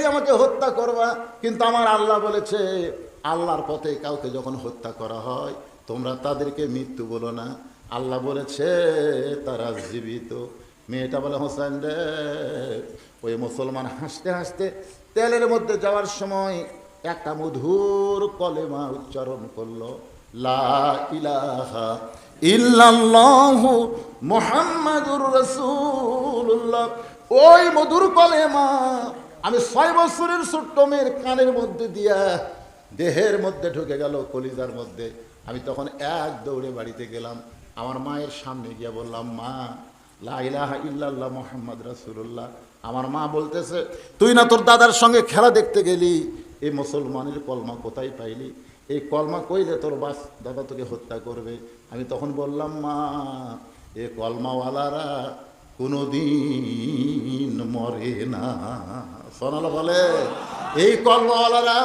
দিয়ে আমাকে হত্যা করবা, কিন্তু আমার আল্লাহ বলেছে, আল্লাহর পথে কাউকে যখন হত্যা করা হয়, তোমরা তাদেরকে মৃত্যু বলো না। আল্লাহ বলেছে, তারা জীবিত। মেয়েটা বলে, হোসেন রে, ওই মুসলমান হাসতে হাসতে তেলের মধ্যে যাওয়ার সময় একটা মধুর কলেমা উচ্চারণ করল, লা ইলাহা ইল্লাল্লাহু রাসূলুল্লাহ। ওই মধুর কলেমা আমি ছয় বছরের ছোট্ট মেয়ের কানের মধ্যে দিয়া দেহের মধ্যে ঢুকে গেল, কলিজার মধ্যে। আমি তখন এক দৌড়ে বাড়িতে গেলাম। আমার মায়ের সামনে গিয়ে বললাম, মা, লা ইলাহা ইল্লাল্লাহ মোহাম্মদ রাসূলুল্লাহ। আমার মা বলতেছে, তুই না তোর দাদার সঙ্গে খেলা দেখতে গেলি? এই মুসলমানের কলমা কোথায় পাইলি? এই কলমা কইলে তোর বাস? দাদা তোকে হত্যা করবে। আমি তখন বললাম, মা, এ কলমাওয়ালারা কোনোদিন মরে না। সোনাল বলে, এই কলমাওয়ালারা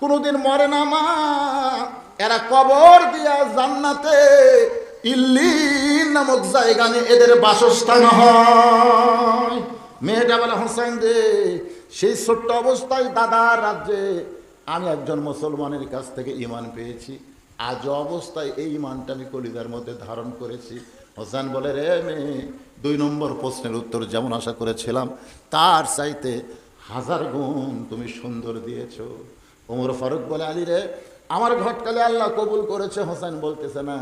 কোনোদিন মরে না মা। এরা কবর দিয়া জান্নাতে ইল্লিন নামক জায়গা এদের বাসস্থান হয়। মেয়েটা বলে হোসেন দে সেই ছোট্ট অবস্থায় দাদার রাজ্যে আমি একজন মুসলমানের কাছ থেকে ইমান পেয়েছি। আজ অবস্থায় এই ইমানটা আমি কলিদার মধ্যে ধারণ করেছি। হোসেন বলে, রে মেয়ে, দুই নম্বর প্রশ্নের উত্তর যেমন আশা করেছিলাম, তার চাইতে হাজার গুণ তুমি সুন্দর দিয়েছ। ওমর ফারুক বলে, আলী রে, আমার ঘটকালে আল্লাহ কবুল করেছে। হোসেন বলতেছে, না,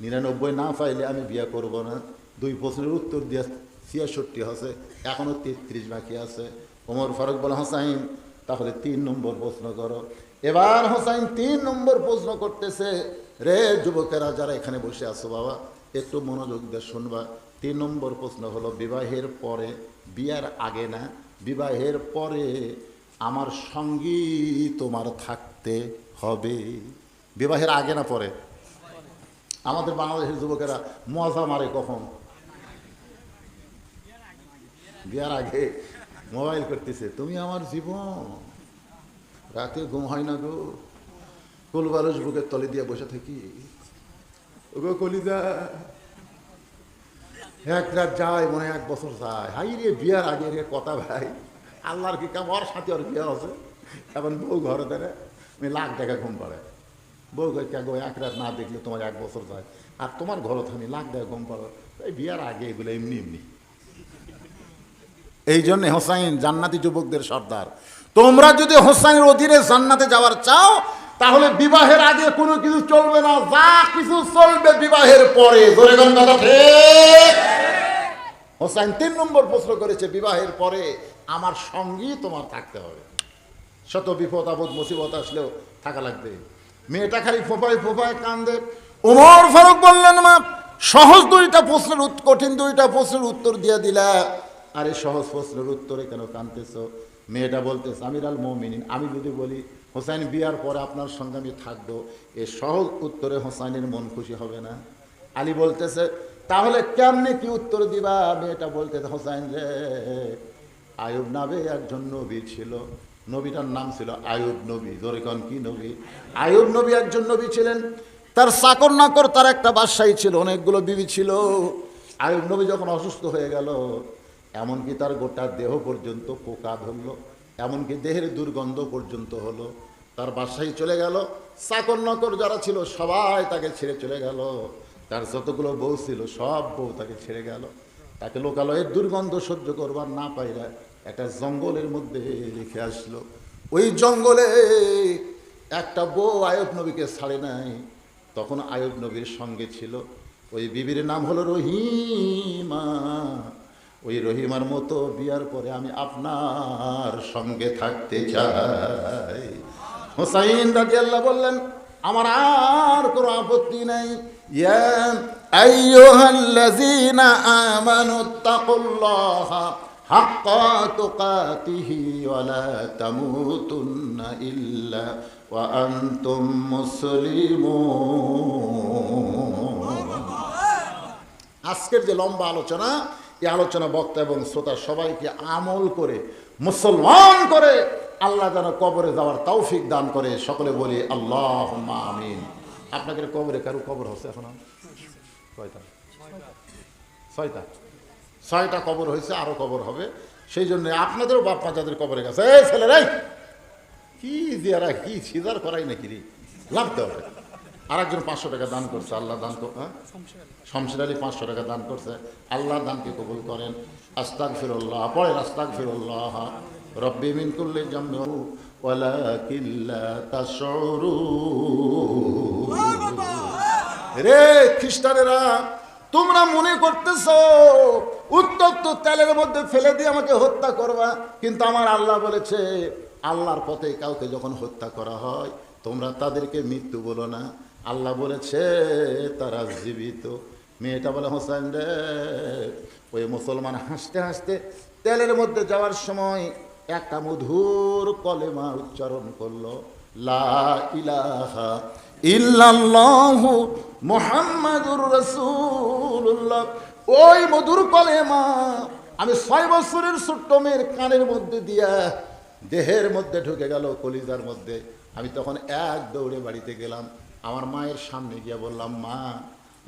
নিরানব্বই না পাইলে আমি বিয়ে করব না। দুই প্রশ্নের উত্তর দিয়ে ছিয়াষট্টি হসে এখনও তেত্রিশ বাকি আছে। ওমর ফারুক বলে, হোসাইন, তাহলে তিন নম্বর প্রশ্ন করো। এবার হোসাইন তিন নম্বর প্রশ্ন করতেছে, রে, যুবকেরা যারা এখানে বসে আছো বাবা, একটু মনোযোগ দিয়ে শুনবা। তিন নম্বর প্রশ্ন হলো, বিবাহের পরে বিয়ার আগে না বিবাহের পরে আমার সঙ্গী তোমার থাকতে হবে। বিবাহের আগে না পরে? আমাদের বাংলাদেশের যুবকেরা মজা মারে কখন? বিয়ার আগে মোবাইল করতেছে, তুমি আমার জীবন, রাতে ঘুম হয় না গো কুলবারস বুকের তলে দিয়ে বসে থাকি। ওগো কলিদা এক রাত যায়, মনে এক বছর যায়। হাই রে, বিয়ার আগে রে কথা ভাই। আল্লাহর কি কাম? ওর সাথে ওর বিয়ে আছে। এখন বউ ঘরে দেয় আমি লাখ টাকা ঘুম পাড়ে। বউ কে এক রাত না দেখলে তোমার এক বছর যায়। আর তোমার ঘরে আমি লাখ টাকা ঘুম পাড়ো। এই বিয়ার আগে এগুলো এমনি এমনি। এই জন্য হোসাইন জান্নাতি যুবকদের সর্দার। তোমরা যদি হোসাইনের অধীনে জান্নাতে যাওয়ার চাও তাহলে বিবাহের আগে কোনো কিছু চলবে না, যা কিছু চলবে বিবাহের পরে। ঠিক হোসাইন তিন নম্বর প্রশ্ন করেছে, বিবাহের পরে আমার সঙ্গী তোমার থাকতে হবে। শত বিপদ, আপদ, মুসিবত আসলেও থাকা লাগবে। মেয়েটা খালি ফোপায় ফোপায় কান্দে। উমর ফারুক বললেন, মা, সহজ দুইটা প্রশ্নের কঠিন দুইটা প্রশ্নের উত্তর দিয়ে দিলা। আরে, সহজ প্রশ্নের উত্তরে কেন কানতেছ? মেয়েটা বলতেছে, আমির আল মমিনিন আমি যদি বলি হোসাইন বিয়ার পরে আপনার সঙ্গে আমি থাকব। এ সহজ উত্তরে হোসাইনের মন খুশি হবে না। আলী বলতেছে, তাহলে কেমনে কি উত্তর দিবা? মেয়েটা বলতেছে হোসাইন রে, আয়ুব নামে একজন নবী ছিল। নবীটার নাম ছিল আয়ুব নবী। জোরেকন কি নবী? আয়ুব নবী একজন নবী ছিলেন। তার চাকর নাকর, তার একটা বাসাই ছিল, অনেকগুলো বিবি ছিল। আয়ুব নবী যখন অসুস্থ হয়ে গেল, এমনকি তার গোটা দেহ পর্যন্ত পোকা ধরলো। এমনকি দেহের দুর্গন্ধ পর্যন্ত হলো। তার বাসায় চলে গেল। চাকর নকর যারা ছিল, সবাই তাকে ছেড়ে চলে গেল। তার যতগুলো বউ ছিল, সব বউ তাকে ছেড়ে গেল। তাকে লোকালয়ের দুর্গন্ধ সহ্য করবার না পাইরা একটা জঙ্গলের মধ্যে রেখে আসলো। ওই জঙ্গলে একটা বউ আয়ব নবীকে ছাড়ে নাই। তখন আয়ব নবীর সঙ্গে ছিল। ওই বিবির নাম হলো রহিমা। ওই রহিমার মতো বিয়ার পরে আমি আপনার সঙ্গে থাকতে চাই। হোসাইন রাজি আল্লাহ বললেন, আমার আর কোনো আপত্তি নাই। আজকের যে লম্বা আলোচনা এই আলোচনা বক্তা এবং শ্রোতা সবাইকে আমল করে, মুসলমান করে, আল্লাহ যেন কবরে যাওয়ার তৌফিক দান করে। সকলে বলি আল্লাহ আমিন। আপনাদের কবরে কারও কবর হচ্ছে এখন? কয়টা ছয়টা। ছয়টা কবর হয়েছে আরও কবর হবে। সেই জন্য আপনাদেরও বাপ মা যাদের কবরে গেছে, এই ছেলেরাই, কি দিয়ারা কি সিজার করাই নাকি রে? লাগতে হবে। আর একজন পাঁচশো টাকা দান করছে, আল্লাহ দান হ্যাঁ? শমশের আলী পাঁচশো টাকা দান করছে, আল্লাহ দানকে কবুল করেন। আস্তাক ফিরল্লাহ পরে আস্তাক ফিরল্লাহ রব্বি মিন কুল্লি জাম্মু তাশউরুন রে খ্রিস্টানেরা, তোমরা মনে করতেছ উত্তপ্ত তেলের মধ্যে ফেলে দিয়ে আমাকে হত্যা করবা, কিন্তু আমার আল্লাহ বলেছে, আল্লাহর পথে কাউকে যখন হত্যা করা হয়, তোমরা তাদেরকে মৃত্যু বলো না। আল্লাহ বলেছে, তারা জীবিত। মেয়েটা বলে, হোসেন রে, ওই মুসলমান হাসতে হাসতে তেলের মধ্যে যাওয়ার সময় একটা মধুর কলেমা উচ্চারণ করল, লা ইলাহা ইল্লাল্লাহু ওই মধুর কলেমা আমি ছয় বছরের ছোট্ট মেয়ের কানের মধ্যে দিয়া দেহের মধ্যে ঢুকে গেল, কলিজার মধ্যে। আমি তখন এক দৌড়ে বাড়িতে গেলাম। আমার মায়ের সামনে গিয়ে বললাম, মা,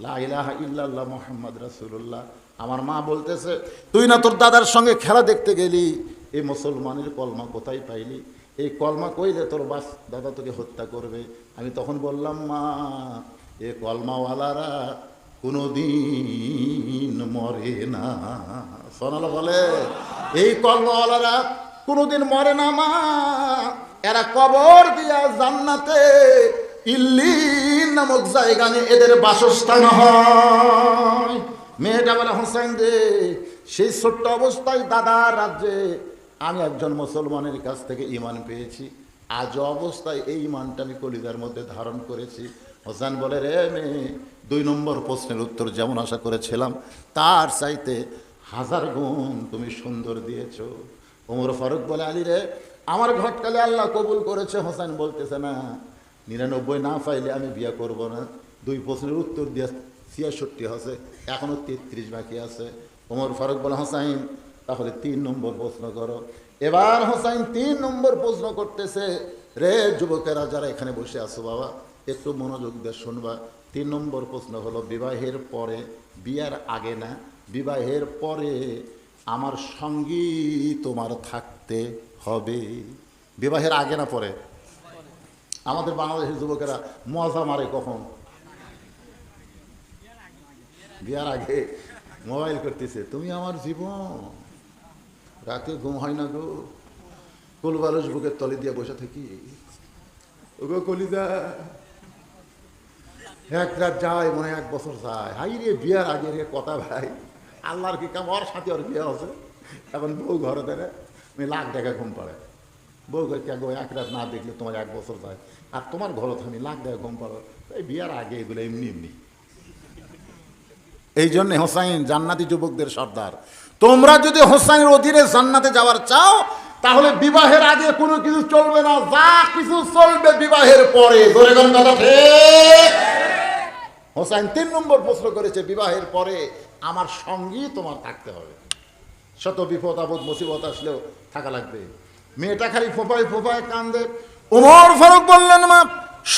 লা ইলাহা ইল্লাল্লাহ মুহাম্মদ রাসূলুল্লাহ। আমার মা বলতেছে, তুই না তোর দাদার সঙ্গে খেলা দেখতে গেলি? এই মুসলমানের কলমা কোথায় পাইলি? এই কলমা কইলে তোর বাস? দাদা তোকে হত্যা করবে। আমি তখন বললাম, মা, এ কলমাওয়ালারা কোনো দিন মরে না। সোনাল বলে, এই কলমাওয়ালারা কোনোদিন মরে না, মা। এরা কবর দিয়া জান্নাতে ইল্লিন নামক জায়গা নিয়ে এদের বাসস্থান হয়। মেয়েটা বলে হোসেন দে, সেই ছোট্ট অবস্থায় দাদার রাজ্যে আমি একজন মুসলমানের কাছ থেকে ইমান পেয়েছি। আজ অবস্থায় এই ইমানটা আমি কলিদার মধ্যে ধারণ করেছি। হোসেন বলে, রে মেয়ে, দুই নম্বর প্রশ্নের উত্তর যেমন আশা করেছিলাম, তার চাইতে হাজার গুণ তুমি সুন্দর দিয়েছ। ওমর ফারুক বলে, আলী রে, আমার ঘটকালে আল্লাহ কবুল করেছে। হোসেন বলতেছে, না নিরানব্বই না পাইলে আমি বিয়ে করব না। দুই প্রশ্নের উত্তর দিয়ে ছিয়াষট্টি আছে এখনও তেত্রিশ বাকি আছে। ওমর ফারুক বলে, হোসাইন, তাহলে তিন নম্বর প্রশ্ন করো। এবার হোসাইন তিন নম্বর প্রশ্ন করতেছে, রে যুবকেরা যারা এখানে বসে আছো বাবা, একটু মনোযোগ দিয়ে শুনবা। তিন নম্বর প্রশ্ন হলো, বিবাহের পরে বিয়ার আগে না? বিবাহের পরে আমার সঙ্গী তোমার থাকতে হবে। বিবাহের আগে না পরে? আমাদের বাংলাদেশের যুবকেরা মজা মারে কখন? বিয়ার আগে মোবাইল করতেছে, তুমি আমার জীবন। রাতে ঘুম হয় না গো। কোলবালস বুকের তলে দিয়ে বসে থাকি। ওগো কলিদা এক রাত যায়, মনে এক বছর যায়। হাই রে, বিয়ার আগে রে, কথা ভাই। আল্লাহর কি কাম, ওর সাথে ওর বিয়ে আছে এখন বউ ঘরে দেয় লাখ টাকা ঘুম পাড়ে বউ গো এক রাত না দেখলে তোমার এক বছর যায় আর তোমার ঘরে আমি লাখ টাকা ঘুম পাড়ো এই বিয়ার আগে এগুলো এমনি এমনি এই জন্যে হোসাইন জান্নাতি যুবকদের সর্দার। তোমরা যদি হোসাইনের অধীনে জান্নাতে যাওয়ার চাও, তাহলে বিবাহের আগে কোনো কিছু চলবে না, যা কিছু চলবে বিবাহের পরে। হোসাইন তিন নম্বর প্রশ্ন করেছে, বিবাহের পরে আমার সঙ্গী তোমার থাকতে হবে। শত বিপদ, আপদ, মুসিবত আসলেও থাকা লাগবে। মেয়েটা খালি ফোপায় ফোপায় কান্দে। উমর ফারুক বললেন, মা,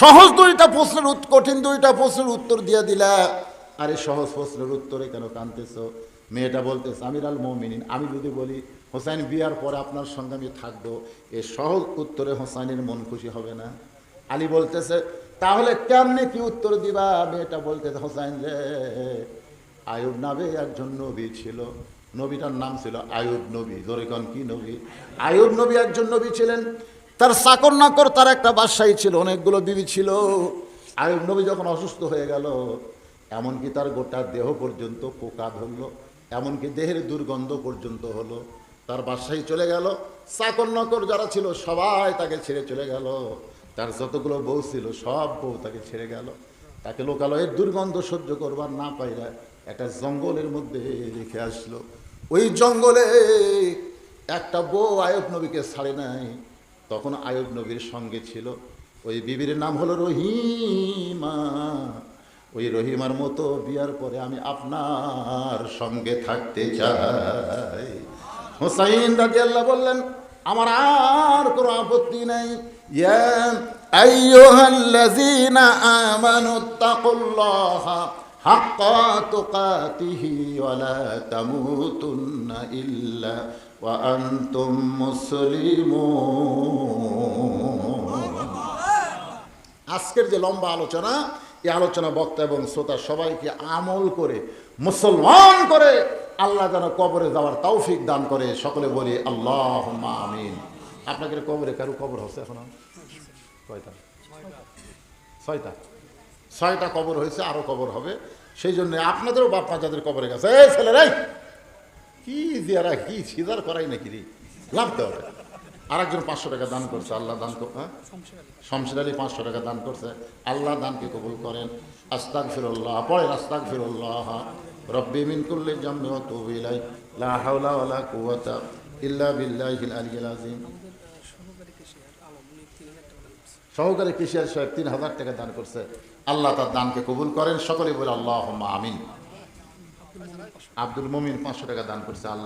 সহজ দুইটা প্রশ্নের কঠিন দুইটা প্রশ্নের উত্তর দিয়ে দিলা। আরে, সহজ প্রশ্নের উত্তরে কেন কানতেছ? মেয়েটা বলতেছে আমির আল মমিনিন। আমি যদি বলি, হোসাইন বিয়ার পরে আপনার সঙ্গে আমি থাকব। এ সহজ উত্তরে হোসাইনের মন খুশি হবে না। আলী বলতেছে, তাহলে কেমনে কি উত্তর দিবা? মেয়েটা বলতেছে, হোসাইন রে, আয়ুব নামে একজন নবী ছিল। নবীটার নাম ছিল আয়ুব নবী। জোরেকন কি নবী? আয়ুব নবী একজন নবী ছিলেন। তার চাকর নাকর, তার একটা বাসাই ছিল, অনেকগুলো বিবি ছিল। আয়ুব নবী যখন অসুস্থ হয়ে গেল, এমনকি তার গোটা দেহ পর্যন্ত পোকা ধরলো, এমনকি দেহের দুর্গন্ধ পর্যন্ত হলো। তার বাসায় চলে গেল। চাকর নকর যারা ছিল, সবাই তাকে ছেড়ে চলে গেল। তার যতগুলো বউ ছিল, সব বউ তাকে ছেড়ে গেল। তাকে লোকালয়ের দুর্গন্ধ সহ্য করবার না পাইরা একটা জঙ্গলের মধ্যে রেখে আসলো। ওই জঙ্গলে একটা বউ আয়ব নবীকে ছাড়ে নাই। তখন আয়ব নবীর সঙ্গে ছিল। ওই বিবির নাম হলো রহিমা। ওই রহিমার মতো বিয়ার পরে আমি আপনার সঙ্গে থাকতে চাই। হোসাইন রাজি আল্লাহ বললেন, আমার আর কোনো আপত্তি নাই। ইয়া আইয়ুহাল্লাযীনা আমানু তাকুল্লাহা হাক্কা তুকাতিহি ওয়া লা তামুতুন্না ইল্লা وأنتم مسلمون আজকের যে লম্বা আলোচনা এই আলোচনা বক্তা এবং শ্রোতা সবাইকে আমল করে মুসলমান করে আল্লাহ যেন কবরে যাওয়ার তৌফিক দান করে সকলে বলি আল্লাহ আমিন আপনাদের কবরে কারো কবর হচ্ছে এখন কয়টা ছয়টা ছয়টা কবর হয়েছে, আরও কবর হবে। সেই জন্য আপনাদেরও বাপ্পা যাদের কবরে গেছে, এই ছেলেরাই কি জিয়ারা কি সিজার করাই নাকি রে? লাভতে হবে। আরেকজন পাঁচশো টাকা দান করছে, আল্লাহ দান হ্যাঁ? শমশের আলী পাঁচশো টাকা দান করছে, আল্লাহ দানকে কবুল করেন। আস্তাক ফিরুল্লাহ পরে আস্তাক ফিরুল্লাহ রব্বি মিন কুল্লি জাম্মি ওয়া তুবু লা হাওলা ওয়ালা কুওয়াতা ইল্লা সহকারী কৃষিয়ার সাহেব তিন হাজার টাকা দান করছে। আল্লাহ তার দানকে কবুল করেন। সকলে বলে আল্লাহ আমিন। আব্দুল মমিন পাঁচশো টাকা দান করছে আল্লাহ।